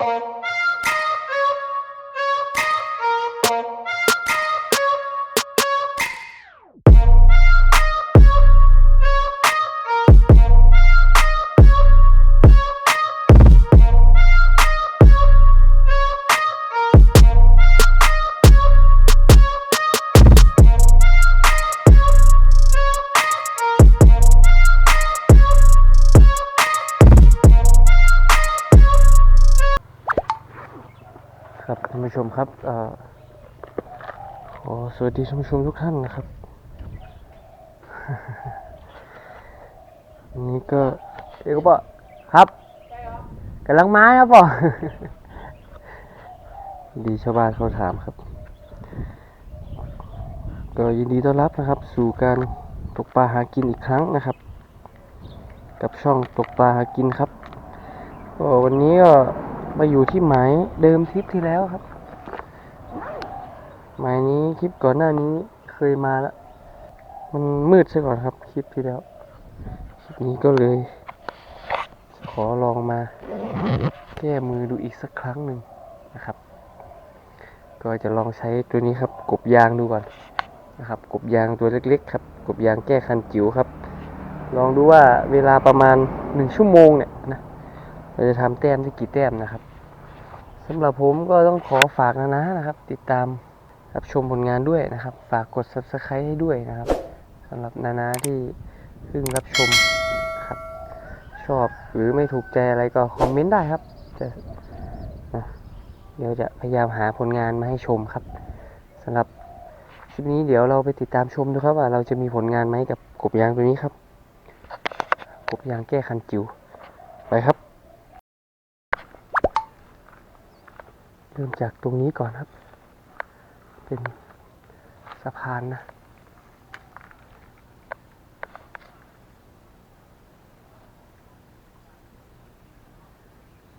Thank you. ผู้ชมครับอขอสวัสดีท่านผู้ชมทุกท่านนะครับนนี้ก็เอกปะครับกำลังมาครับปะดีชาวบ้านเขาถามครับ ก็ยินดีต้อนรับนะครับ สู่การตกปลาหากินอีกครั้งนะครับ กับช่องตกปลาหากินครับก็วันนี้ก็มาอยู่ที่หมายเดิมทริปที่แล้วครับ หมายนี้คลิปก่อนหน้านี้เคยมาแล้ว มันมืดซะก่อนครับ คลิปที่แล้ว คลิปนี้ก็เลย ขอลองมาแก้มือดูอีกสักครั้งหนึ่งนะครับ ก็จะลองใช้ตัวนี้ครับ กบยางดูก่อนนะครับ กบยางตัวเล็ก ๆ ครับ กบยางแก้คันจิ๋วครับ ลองดูว่าเวลาประมาณหนึ่งชั่วโมงเนี่ยนะเราจะทำแต้มได้กี่แต้มนะครับสำหรับผมก็ต้องขอฝากนะนะนะครับ ติดตาม รับชมผลงานด้วยนะครับ ฝากกด subscribe ให้ด้วยนะครับสำหรับนานาที่เพิ่งรับชมครับ ชอบหรือไม่ถูกใจอะไรก็คอมเมนต์ได้ครับจะนะเดี๋ยวจะพยายามหาผลงานมาให้ชมครับสำหรับคลิปนี้เดี๋ยวเราไปติดตามชมดูครับว่าเราจะมีผลงานไหมกับกบยางตัวนี้ครับกบยางแก้คันจิ๋วไปครับ เริ่มจากตรงนี้ก่อนครับ เป็นสะพานนะ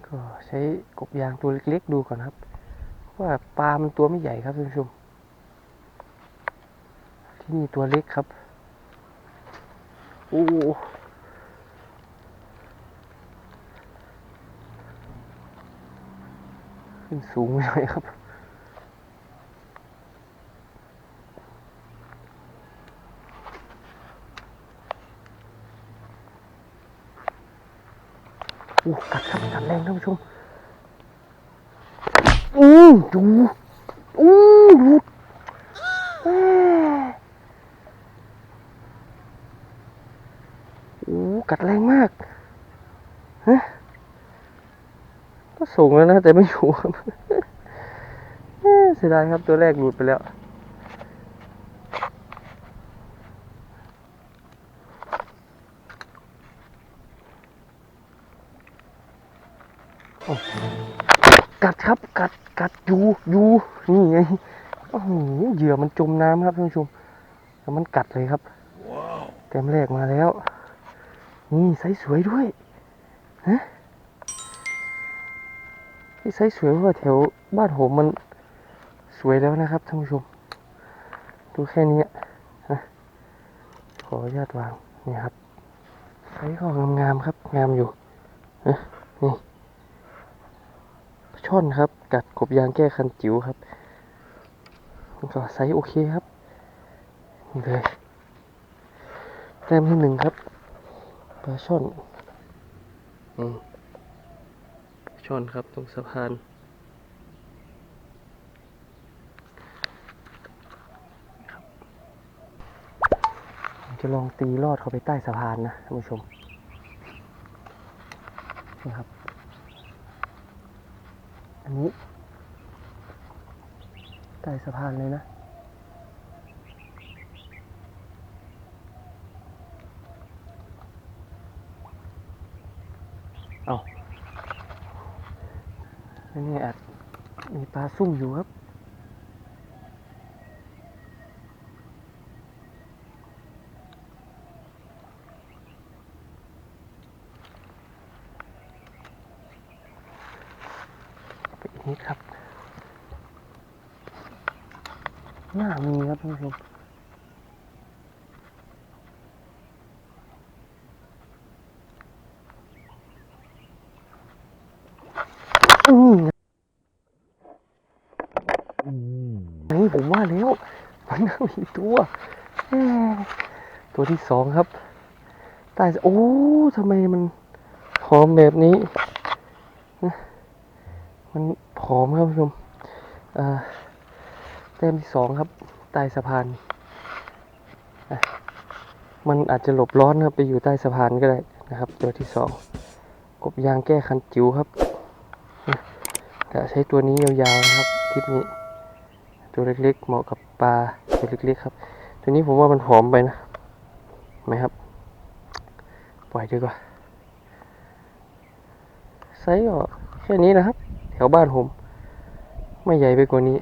ก็ใช้กบยางตัวเล็กๆดูก่อนครับ ว่าปลามันตัวไม่ใหญ่ครับท่านผู้ชม ที่นี่ตัวเล็กครับ โอ้ขึ้นสูงไปหน่อยครับ อ้กัดครับกัดแรงท่านผู้ชมอือดูอู้ดูโอ้กัดแรงมากฮะก็ส่งแล้วนะ แต่ไม่อยู่ครับเสียดายครับตัวแรกหลุดไปแล้ว อยู่นี่ไงโอ้โหเหยื่อมันจมน้ำครับท่านผู้ชมแล้วมันกัดเลยครับเต็มแรกมาแล้ว นี่ไซส์สวยด้วยฮะที่ไซส์สวยเพราะว่าแถวบ้านผมมันสวยแล้วนะครับท่านผู้ชม ดูแค่นี้นะขออนุญาตวางนี่ครับไซส์ก็งามๆครับงามอยู่นะนี่ช่อนครับ กัดกบยางแก้คันจิ๋วครับก็ไซส์โอเคครับ นี่เลยแต้มที่หนึ่งครับปลาช่อนอืมช่อนครับตรงสะพานจะลองตีลอดเข้าไปใต้สะพานนะท่านผู้ชมนี่ครับ อันนี้ใต้สะพานเลยนะ เอาอันนี้อาจมีปลาซุ่มอยู่ครับ ไปอีก นิดครับน่ามีครับท่านผู้ชมอืมนี่ผมว่าแล้วมันน่ามีตัว ตัวที่สองครับใต้โอ้ทำไมมันหอมแบบนี้นะมัน ผอมครับผู้ชมอ่าแต้มที่สองครับใต้สะพาน มันอาจจะหลบร้อนครับไปอยู่ใต้สะพานก็ได้นะครับตัวที่สองกบยางแก้คันจิ๋วครับจะใช้ตัวนี้ยาวๆนะครับทริปนี้ ตัวเล็กๆ เหมาะกับปลาตัวเล็กๆครับ ตัวนี้ผมว่ามันผอมไปนะไหมครับ ปล่อยดีกว่าไซส์ก็แค่นี้นะครับ ถวบ้านผม ไม่ใหญ่ไปกว่านี้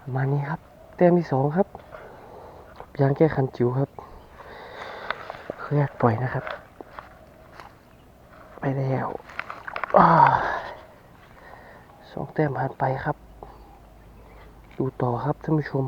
ประมาณนี้ครับแต้มที่สองครับยางแก้คันจิ๋วครับเคลื่อนปล่อยนะครับ ไปแล้วอสองแต้มผ่านไปครับ ดูต่อครับท่านผู้ชม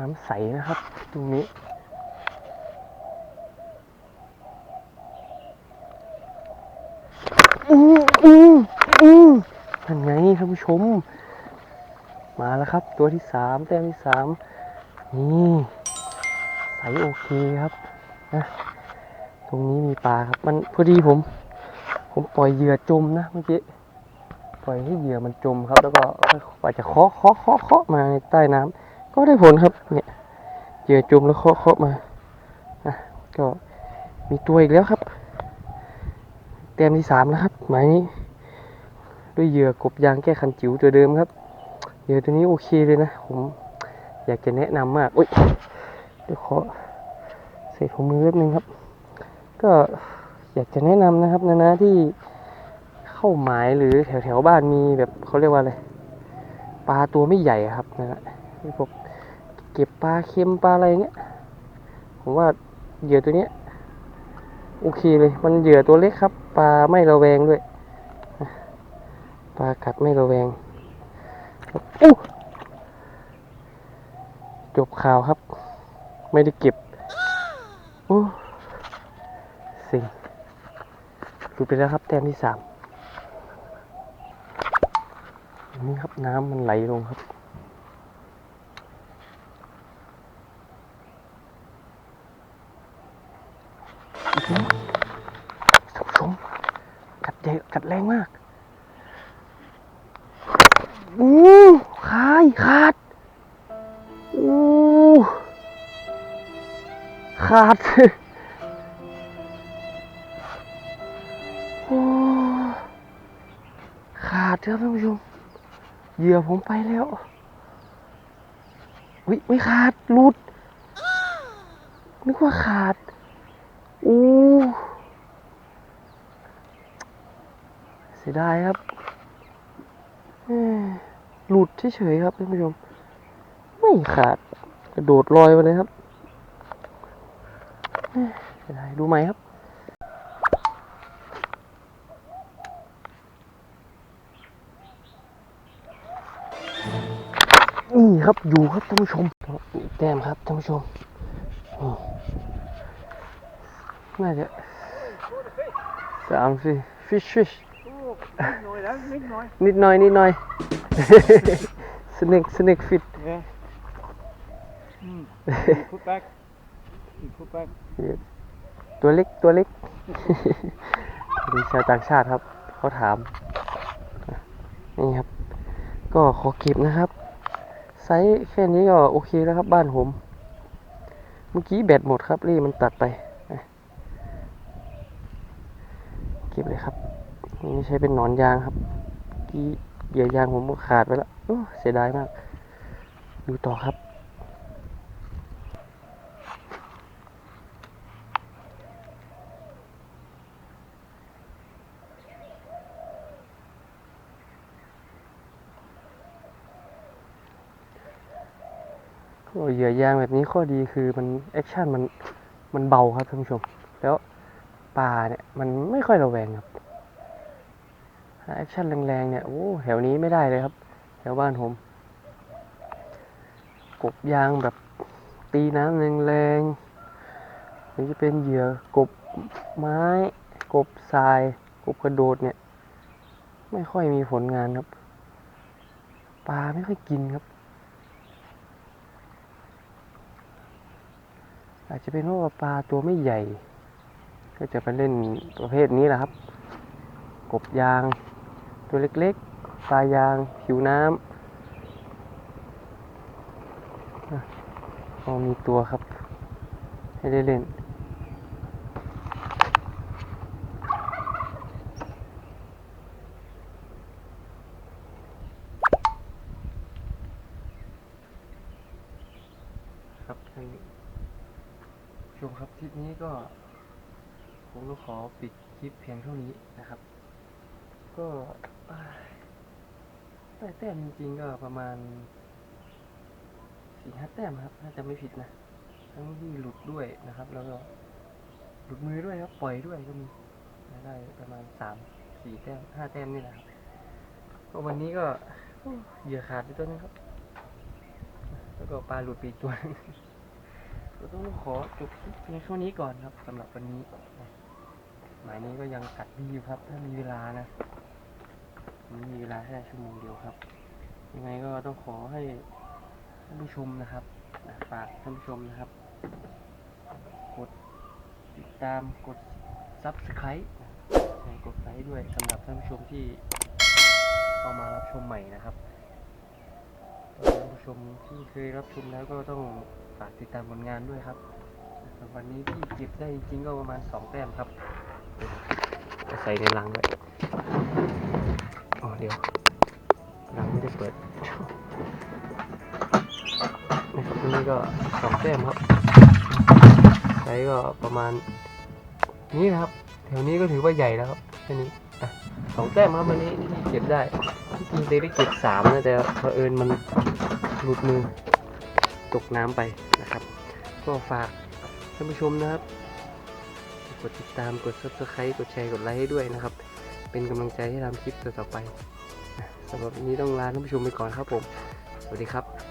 น้ำใสนะครับ ตรงนี้ อืออืออือนั่นไงท่านผู้ชม มาแล้วครับ ตัวที่สามแต้มที่สามนี่ใสโอเคครับนะตรงนี้มีปลาครับ มันพอดีผม ผมปล่อยเหยื่อจมนะเมื่อกี้ปล่อยให้เหยื่อมันจมครับ แล้วก็กว่าจะเคาะเคาะเคาะเคาะมาในใต้น้ำ ก็ได้ผลครับ เนี่ยเหยื่อจุ่มแล้วเคาะเคาะมานะก็มีตัวอีกแล้วครับแต้มที่สามแล้วครับ หมายนี้ ด้วยเหยื่อกบยางแก้คันจิ๋วตัวเดิมครับเหยื่อตัวนี้โอเคเลยนะ ผมอยากจะแนะนำมากอุ้ยเดี๋ยวขอใส่ถุงมือแป๊บนึงครับ ก็อยากจะแนะนำนะครับนะนะที่เข้าหมายหรือแถวแถวบ้านมีแบบเขาเรียกว่าอะไรปลาตัวไม่ใหญ่ครับนะฮะที่พวก ก็บปลาเค็มปลาอะไรเงี้ย ผมว่าเหยื่อตัวเนี้ยโอเคเลย มันเหยื่อตัวเล็กครับ ปลาไม่ระแวงด้วย ปลากัดไม่ระแวงอู้จบข่าวครับ ไม่ได้เก็บโอ้สิงหลุดไปแล้วครับ แต้มที่สามนี่ครับน้ำมันไหลลงครับ อีกแล้วท่านผู้ชมกัดใหญ่กัดแรงมากอู้คายขาดอู้ขาดโอ้ขาดครับท่านผู้ชมเหยื่อผมไปแล้ววิไม่ขาดหลุดนึกว่าขาด อู้เสียดายครับเอ้ยหลุดเฉยๆครับท่านผู้ชม ไม่ขาด กระโดดลอยไปเลยครับเอ้ยเสียดายดูไหมครับนี่ครับอยู่ครับท่านผู้ชมอีกแต้มครับท่านผู้ชม น่าจะสามสี่ fish fish Nooit, hè? Niet nooit. นิดหน่อยนิดหน่อย snake snake fit Yeah. Mm. Put back. Put back. ตัวเล็กตัวเล็กมีชาวต่างชาติครับ เขาถาม นี่ครับ ก็ขอเก็บนะครับ ไซส์แค่นี้ก็โอเคแล้วครับบ้านผม เมื่อกี้แบตหมดครับรี่มันตัดไปอะ เก็บเลยครับ นี่ใช้เป็นหนอนยางครับเกี้เหยื่อยางผมขาดไปแล้วเสียดายมาก ดูต่อครับก็เหยื่อยางแบบนี้ข้อดีคือมันแอคชั่นมันมันเบาครับท่านผู้ชม แล้ว ปลาเนี่ย มันไม่ค่อยระแวงครับแอคชั่นแรงๆเนี่ย โอ้แถวนี้ไม่ได้เลยครับ แถวบ้านผม กบยางแบบตีน้ำแรงๆหรือจะเป็นเหยื่อกบไม้ กบทราย กบกระโดดเนี่ย ไม่ค่อยมีผลงานครับ ปลาไม่ค่อยกินครับ อาจจะเป็นเพราะว่าปลาตัวไม่ใหญ่ ก็จะไปเล่นประเภทนี้แหละครับ กบยาง ตัวเล็กๆปลายาง ผิวน้ำอะพอมีตัวครับ ให้ได้เล่นครับท่านผู้ชมครับคลิปนี้ก็ ผมก็ขอปิดคลิปเพียงเท่านี้นะครับ ก็อ่าได้แต้มจริงๆก็ประมาณสี่ห้าแต้มครับถ้าจะไม่ผิดนะ ทั้งที่หลุดด้วยนะครับ แล้วก็หลุดมือด้วยครับปล่อยด้วยก็มีได้ประมาณสามสี่แต้มห้าแต้มนี่แหละครับก็วันนี้ก็เหยื่อขาดไปตัวนึงครับ แล้วก็ปลาหลุดไปอีกตัวก็ต้องขอจบคลิปในช่วงนี้ก่อนครับสำหรับวันนี้ หมายนี้ก็ยังกัดดีอยู่ครับ ถ้ามีเวลานะมีเวลาแค่ชั่วโมงเดียวครับ ยังไงก็ต้องขอให้ท่านผู้ชมนะครับฝากท่านผู้ชมนะครับ กดติดตามกด subscribe กดไลค์ด้วยสำหรับท่านผู้ชมที่เข้ามารับชมใหม่นะครับท่านผู้ชมที่เคยรับชมแล้วก็ต้องฝากติดตามผลงานด้วยครับวันนี้ที่เก็บได้จริงๆก็ประมาณสองแต้มครับ ใส่ในลังไว้อ๋อเดี๋ยวลังไม่ได้เปิดนะครับวันนี้ก็สองแต้มครับไซส์ก็ประมาณนี้นะครับแถวนี้ก็ถือว่าใหญ่แล้วครับแค่นี้อะสองแต้มครับวันนี้เก็บได้จริงเตได้เก็บสามนะแต่เผอิญมันหลุดมือตกน้ำไปนะครับ ก็ฝากท่านผู้ชมนะครับ กดติดตามกด subscribe กดแชร์กดไลค์ให้ด้วยนะครับ เป็นกำลังใจให้ทำคลิปต่อๆไปสำหรับวันนี้ต้องลาท่านผู้ชมไปก่อนครับผม สวัสดีครับ